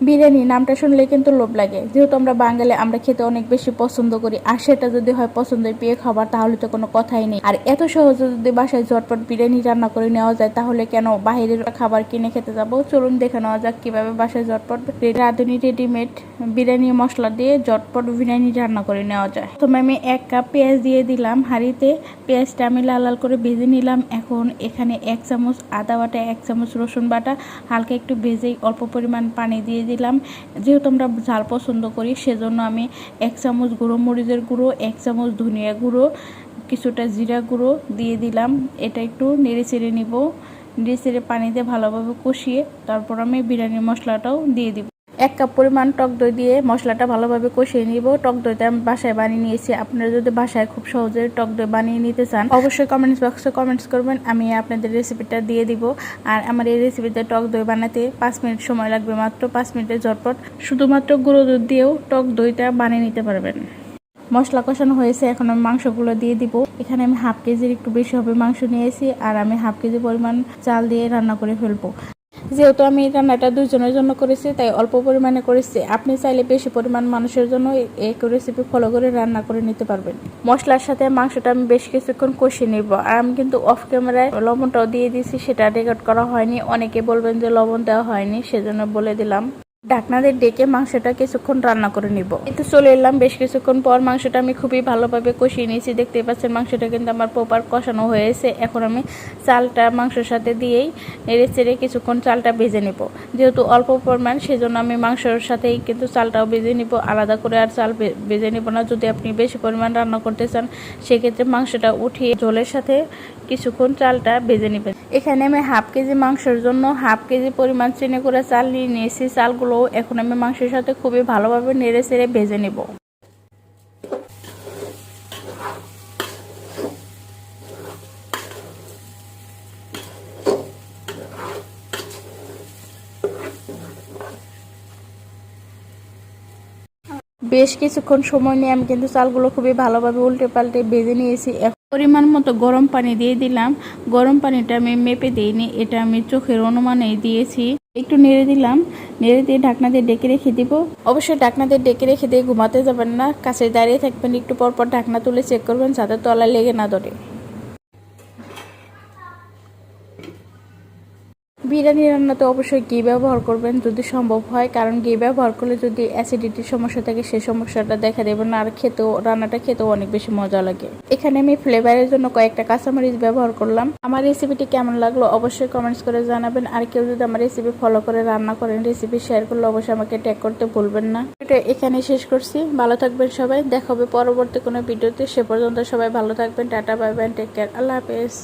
বিরিয়ানি নামটা শুনলে কিন্তু লোভ লাগে। যেহেতু আমরা বাঙালি, আমরা খেতে অনেক বেশি পছন্দ করি। আর সেটা যদি হয় পছন্দের প্রিয় খাবার, তাহলে তো কোনো কথাই নেই। আর এত সহজে যদি বাসায় ঝটপট বিরিয়ানি রান্না করে নেওয়া যায়, তাহলে কেন বাইরের খাবার কিনে খেতে যাব? চলুন দেখে নেওয়া যাক কীভাবে বাসায় ঝটপট রাঁধুনি রেডিমেড বিরিয়ানি মশলা দিয়ে ঝটপট বিরিয়ানি রান্না করে নেওয়া যায়। প্রথমে আমি এক কাপ পেঁয়াজ দিয়ে দিলাম হাঁড়িতে। পেঁয়াজটা আমি লাল লাল করে ভেজে নিলাম। এখন এখানে এক চামচ আদা বাটা, এক চামচ রসুন বাটা। হালকা একটু ভেজেই অল্প পরিমাণ পানি দিয়ে দিলাম। যেহেতু আমরা ঝাল পছন্দ করি, সেজন্য আমি এক চামচ গুঁড়ো মরিচের গুঁড়ো, এক চামচ ধনিয়া গুঁড়ো, কিছুটা জিরা গুঁড়ো দিয়ে দিলাম। এটা একটু নেড়ে চেড়ে নিব। নেড়ে চেড়ে পানিতে ভালোভাবে কষিয়ে তারপর আমি বিরিয়ানি মশলাটাও দিয়ে দিব। এক কাপ পরিমাণ টক দই দিয়ে মশলাটা ভালোভাবে কষিয়ে নিব। টক দইটা আমি বাসায় বানিয়ে নিয়েছি। আপনারা যদি বাসায় খুব সহজে টক দই বানিয়ে নিতে চান, অবশ্যই কমেন্টস বক্সে কমেন্টস করবেন। আমি আপনাদের রেসিপিটা দিয়ে দিব। আর আমার এই রেসিপিতে টক দই বানাতে পাঁচ মিনিট সময় লাগবে মাত্র। পাঁচ মিনিটের ঝটপট। শুধুমাত্র গুঁড়ো দুধ দিয়েও টক দইটা বানিয়ে নিতে পারবেন। মশলা কষানো হয়েছে। এখন আমি মাংসগুলো দিয়ে দিব। এখানে আমি হাফ কেজির একটু বেশি হবে মাংস নিয়েছি। আর আমি হাফ কেজি পরিমাণ চাল দিয়ে রান্না করে ফেলব। যেহেতু আমি এই রান্নাটা দুজনের জন্য করেছি, তাই অল্প পরিমাণে করেছি। আপনি চাইলে বেশি পরিমাণ মানুষের জন্য এই রেসিপি ফলো করে রান্না করে নিতে পারবেন। মশলার সাথে মাংসটা আমি বেশ কিছুক্ষণ কষিয়ে নিব। আর আমি কিন্তু অফ ক্যামেরায় লবণটাও দিয়ে দিয়েছি, সেটা রেকর্ড করা হয়নি। অনেকে বলবেন যে লবণ দেওয়া হয়নি, সেজন্য বলে দিলাম। ঢাকনাদের ডেকে মাংসটা কিছুক্ষণ রান্না করে নিব। কিন্তু চলে এলাম, বেশ কিছুক্ষণ পর মাংসটা আমি খুবই ভালোভাবে কষিয়ে নিয়েছি। দেখতে পাচ্ছেন মাংসটা কিন্তু আমার প্রপার কষানো হয়েছে। এখন আমি চালটা মাংসের সাথে দিয়েই নেড়ে চেড়ে কিছুক্ষণ চালটা ভেজে নিব। যেহেতু অল্প পরিমাণ, সেজন্য আমি মাংসের সাথেই কিন্তু চালটাও ভেজে নিব। আলাদা করে আর চাল ভেজে নিব না। যদি আপনি বেশি পরিমাণ রান্না করতে চান, সেক্ষেত্রে মাংসটা উঠিয়ে ঝোলের সাথে কিছুক্ষণ চালটা ভেজে নেবেন। এখানে আমি হাফ কেজি মাংসের জন্য হাফ কেজি পরিমাণ চিনি করে চাল নিয়ে নিয়েছি। চালগুলো এখন আমি মাংসের সাথে খুবই ভালোভাবে নেড়ে চেড়ে ভেজে নেব। বেশ কিছুক্ষণ সময় নিয়ে আমি কিন্তু চালগুলো খুবই ভালোভাবে উল্টে পাল্টে ভেজে নিয়েছি। পরিমাণ মতো গরম পানি দিয়ে দিলাম। গরম পানিটা আমি মেপে দিইনি, এটা আমি চোখের অনুমানে দিয়েছি। একটু নেড়ে দিলাম। নেড়ে দিয়ে ঢাকনা দিয়ে ডেকে রেখে দিব। অবশ্যই ঢাকনা দিয়ে ডেকে রেখে দিয়ে ঘুমাতে যাবেন না কাছে দাঁড়িয়ে থাকবেন, একটু পর পর ঢাকনা তুলে চেক করবেন যাতে তলা লেগে না ধরে। বিরিয়ানি রান্নাতে অবশ্যই ঘি ব্যবহার করবেন যদি সম্ভব হয়। কারণ ঘি ব্যবহার করলে যদি অ্যাসিডিটির সমস্যা থাকে, সেই সমস্যাটা দেখা দেবে না। আর খেতেও, রান্নাটা খেতেও অনেক বেশি মজা লাগে। এখানে আমি ফ্লেভারের জন্য কয়েকটা কাঁচামরিচ ব্যবহার করলাম। আমার রেসিপিটি কেমন লাগল অবশ্যই কমেন্টস করে জানাবেন। আর কেউ যদি আমার রেসিপি ফলো করে, রান্না করেন রেসিপি শেয়ার করলে অবশ্যই আমাকে ট্যাগ করতে ভুলবেন না। এটা এখানে শেষ করছি। ভালো থাকবেন সবাই। দেখা হবে পরবর্তী কোনো ভিডিওতে। সে পর্যন্ত সবাই ভালো থাকবেন। Tata bye bye take care আল্লাহ হাফেজ।